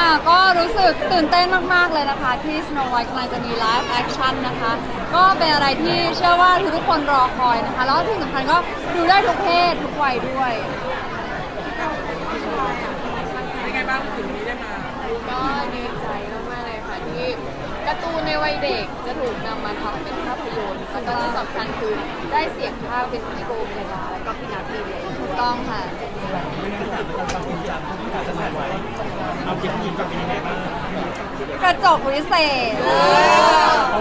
ค่ะ ก็รู้สึกตื่นเต้นมาก ๆ เลยนะคะ ที่ Snow White กำลังจะมีไลฟ์แอคชั่นนะคะ ก็เป็นอะไรที่เชื่อว่าทุกคนรอคอยนะคะ แล้วที่สำคัญก็ดูได้ทุกเพศ ทุกวัยด้วย เป็นไงบ้างถึงนี้ได้มาก็ดีใจมากๆเลยค่ะที่การ์ตูนในวัยเด็กจะถูกนำมาทำเป็นภาพยนตร์แล้วก็ที่สำคัญคือได้เสียงภาคเป็นพี่โบเมลาแล้วก็พี่นัทมีเรียถูกต้องค่ะ เอาเก็บยิงกับเป็นยังไงบ้างกระจกวิเศษ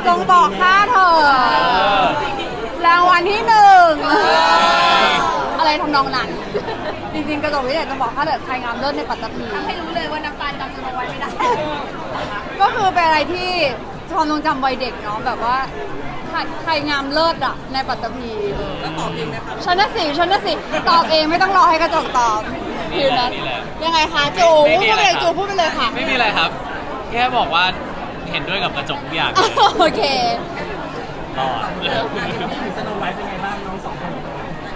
จงบอกข้าเถอะรางวัลที่หนึ่งอะไรทำนองนั้น จริงๆ กระจกวิเศษจะบอกข้าเถอะใครงามเลิศในปัตตภีทำให้รู้เลยว่าน้ำตาลจำสโนไว้ไม่ได้ ก็คือเป็นอะไรที่ ความทรงจำวัยเด็กเนาะแบบว่าใครใครงามเลิศอะในปัตตภีแล้วตอบเองไหมครับฉันน่ะสิฉันน่ะสิตอบเองไม่ต้องรอให้กระจกตอบฟิวนั้นยังไงคะจูพูดไปเลยจูพูดไปเลยค่ะ ไม่มีอะไรครับ แค่บอกว่าเห็นด้วยกับกระจกทุกอย่างเลยโอเครอดถึงสโนไวท์เป็นไงบ้างน้องสองคน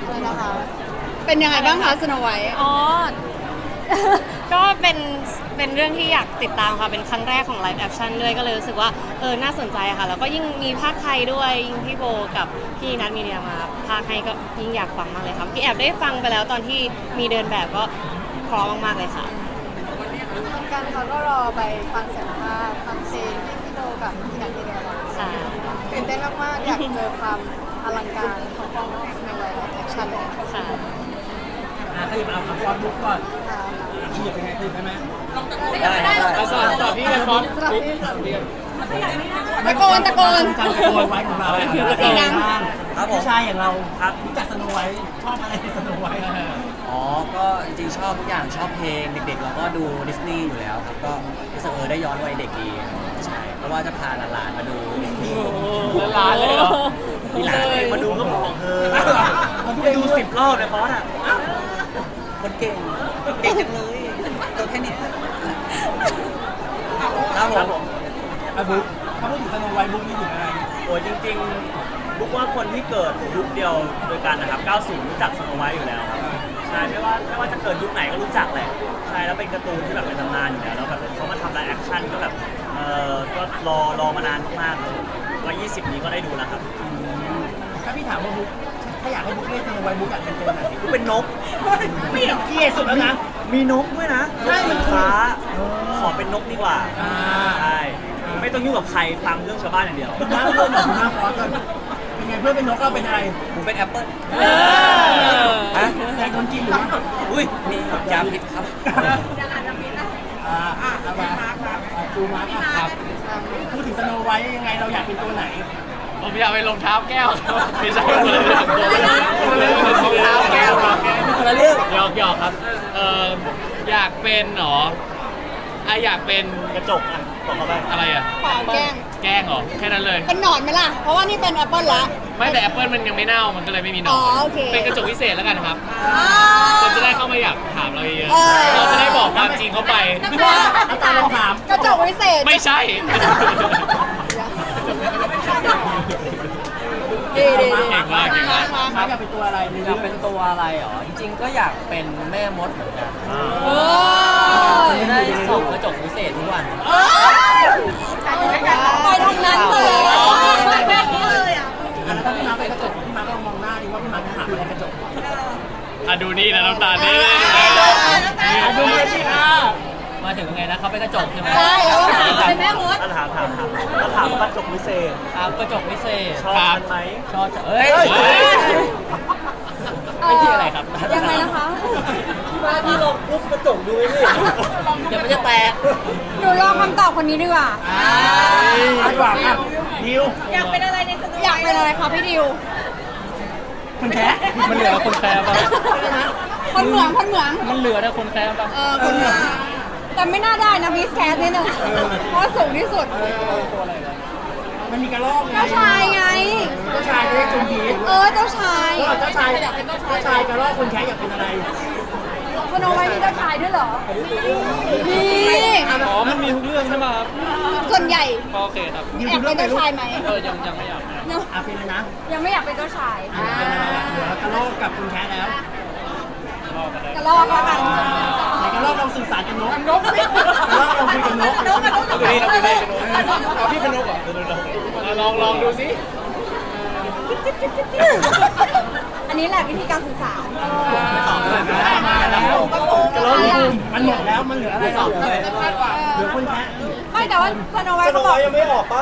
เลยนะคะเป็นยังไงบ้างคะสโนไวท์อ๋อ ก็เป็น เป็นเรื่องที่อยากติดตามค่ะ เป็นครั้งแรกของไลฟ์แอคชั่นด้วยก็เลยรู้สึกว่าเออน่าสนใจค่ะ แล้วก็ยิ่งมีภาคไทยด้วยยิ่งพี่โบกับพี่นัทมีเดียมาภาคให้ก็ยิ่งอยากฟังมากเลยค่ะพี่แอบได้ฟังไปแล้วตอนที่มีเดินแบบก็เพร้อมมากๆเลยค่ะกันเขาก็รอไปฟังเสียงภาคฟังเพลงที่พี่โดกับพี่นัทมีเดียร้องค่ะตื่นเต้นมากๆอยากเจอความอลังการของกองสโนไวท์แอคชั่นเลยค่ะอะขยิบเอาคำฟอนบุ๊กก่อนขยิบเป็นไงขยิบได้ไหม เอาสอนสอนพี่กันป๊อปตะโกนตะโกนจำสโนไวท์ของเราเสียงดังครับผู้ชายอย่างเราครับรู้จักสโนไวท์ชอบอะไรในสโนไวท์อ๋อ ก็จริงๆชอบทุกอย่างชอบเพลงเด็กๆเราก็ดูดิสนีย์อยู่แล้วครับก็รู้สึกเออได้ย้อนวัยเด็กดีใช่เพราะว่าจะพาหลานๆมาดูดิสนีย์ล้านเลยเหรอมีหลานเลยมาดูก็บอกเออไปดูสิบรอบเลยฟอสอะคนเก่งเก่งจังเลย ตัวแค่นี้ครับผม อะบุ๊กถ้าพูดถึงสโนไวท์บุ๊กนี่ถึงอะไรโอ้ยจริงๆบุ๊กว่าคนที่เกิดยุคเดียวโดยกันนะครับ 90 รู้จักสโนไวท์อยู่แล้วครับ ใช่ไม่ว่าไม่ว่าจะเกิดยุคไหนก็รู้จักแหละ ใช่แล้วเป็นการ์ตูนที่แบบเป็นตำนานอยู่แล้วแล้วแบบเขามาทำไลฟ์แอคชั่นก็แบบ เออก็รอรอมานานมากๆเลยว่า20 นี้ก็ได้ดูแล้วครับ ถ้าพี่ถามว่าบุ๊ก ถ้าอยากให้บุ๊กเล่นสโนไวท์บุ๊กอยากเป็นตัวไหนกูเป็นนกไม่เห็นเกียสุดแล้วนะ มีนกด้วยนะใช่นกสีฟ้าขอเป็นนกดีกว่าอ่า ใช่ไม่ต้องยุ่งกับใครฟังเรื่องชาวบ้านอย่างเดียวคุณน้าเพื่อนของคุณน้าฟอสก่อนเป็นไงเพื่อนเป็นนกเราเป็นอะไรผมเป็นแอปเปิ้ลอฮะอยากโดนกินหรือว่าอุ้ยนี่ยาพิษครับ อ่าอ่าเอามาอ่าปูมาร์คอะครับพูดถึงสโนไวท์ยังไงเราอยากเป็นตัวไหน ผมอยากไปรองเท้าแก้วครับไม่ใช่คนละเรื่องคนละเรื่องรองเท้าแก้วครับคนละเรื่องหยอกหยอกครับเอ่ออยากเป็นหรออะอยากเป็นกระจกอะบอกเขาไปอะไรอะเปล่าแกล้ง แกล้งเหรอแค่นั้นเลย เป็นหนอนไหมล่ะ เพราะว่านี่เป็นแอปเปิลละ ไม่แต่แอปเปิลมันยังไม่เน่ามันก็เลยไม่มีหนออ๋อนโอเคเป็นกระจกพิเศษแล้วกันครับอ้าคนจะได้เข้ามาอยากถามเราเยอะเออ ๆเราจะได้บอกความจริงเข้าไปอาจารย์ลองถาม กระจกวิเศษ ไม่ใช่ ดีดีดี เก่งมากเก่งมากมาร์คอยากเป็นตัวอะไรอเรื่ยากเป็นตัวอะไรเหรอจริงๆก็อยากเป็นแม่มดเหมือนกันโอ้ยได้ส่องกระจกพิเศษทุกวันไปทางนั้นเลยแล้วถ้าพี่มาร์คเป็นกระจกพี่มาร์คลองมองหน้าดิว่าพี่มาร์คจะถามอะไรกระจกอะดูนี่นะน้ำตาลนี่อะดูเลยสิอะ มาถึงไงนะเขาเป็นกระจกใช่ไหมใช่แล้วก็ถามเป็นแม่มด ถามถามถามแล้วถามว่ากระจกพิเศษอ่ากระจกพิเศษชอบมันไหมชอบเอ้ยไม่ใช่อะไรครับยังไงนะคะมาที่ลองปุ๊บกระจกดูไว้สิเดี๋ยวมันจะแตกหนูรอคำตอบคนนี้ดีกว่าคาดหวังอะดิวอยากเป็นอะไรคะพี่ดิวคุณแท้มันเหลือคนแคร์ป่ะคนเหมืองคนเหมืองมันเหลือนะคนแคร์ป่ะเออคนเหมือง แต่ไม่น่าได้นะมิสแคสนิดนึงเพราะว่าสูงที่สุดมันมีกระรอกไงเจ้าชายไง เจ้าชายจะได้จุนพีชเออเจ้าชายเจ้าชายอยากเป็นเจ้าชายเจ้าชายกระรอกคนแท้อยากเป็นอะไรสโนไวท์มีเจ้าชายด้วยเหรอมีอ๋อ มันมีทุกเรื่องใช่ไหมครับส่วนใหญ่โอเคครับดิวแอบดูเป็เรื่อนงไหนเจ้าลูกชายไหมเออยังยังไม่อยากเนอะอะเป็นเลยนะ ยังไม่อยากเป็นเจ้าชายอะเป็นอะไรอะเหลือกระรอกกับคุณแท้แล้วกระลอกแล้วกัน สื่อสารกับนกนกไม่เราเราคุยกับนกนกนกนกนกเอาพี่เป็นนกเหรอลองลองดูสิอันนี้แหละวิธีการสื่อสารมาแล้วมันหมดแล้วมันเหลืออะไรต่อเลยไม่แต่ว่าสโนไวท์เขาบอกยังไม่ออกปะ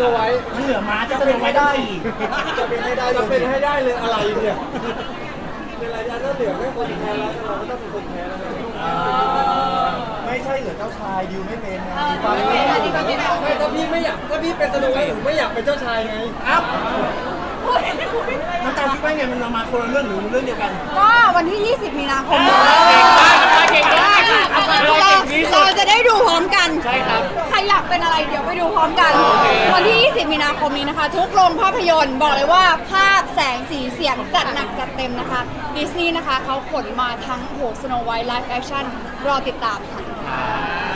โนไวท์มันเหลือม้าจะสโนไวท์ได้สี่จะเป็นให้ได้จะเป็นให้ได้เลยอะไรเนี่ยเป็นอะไรจะเหลือแค่คนแพ้แล้วเราก็ต้องเป็นคนแพ้แล้วไม่ใช่เหลือเจ้าชายดิวไม่เป็นไงเออดิวไม่เป็นอันนี้ก็ไม่เป็นไม่ถ้าพี่ไม่อยากถ้าพี่เป็นสโนไวท์ผมไม่อยากเป็นเจ้าชายไงอ้าวน้ำตาลคิดว่าไงมันเรามาคนละเรื่องหรือเรื่องเดียวกัน ก็วันที่ 20 มีนาคมเก่งมากน้ำตาลเก่งมากเราเราเก่งที่สุเราดจะได้ดูพร้อมกัน ใช่ครับ ใครอยากเป็นอะไรเดี๋ยวไปดูพร้อมกันโอเควันที่ 20 มีนาคมนี้นะคะ ทุกโรงภาพยนตร์บอกเลยว่าภาพแสงสีเสียงจัดหนักจัดเต็มนะคะดิสนีย์นะคะเขาขนมาทั้งโหสโนไวท์ไลฟ์แอคชั่นรอติดตามค่ะอ่า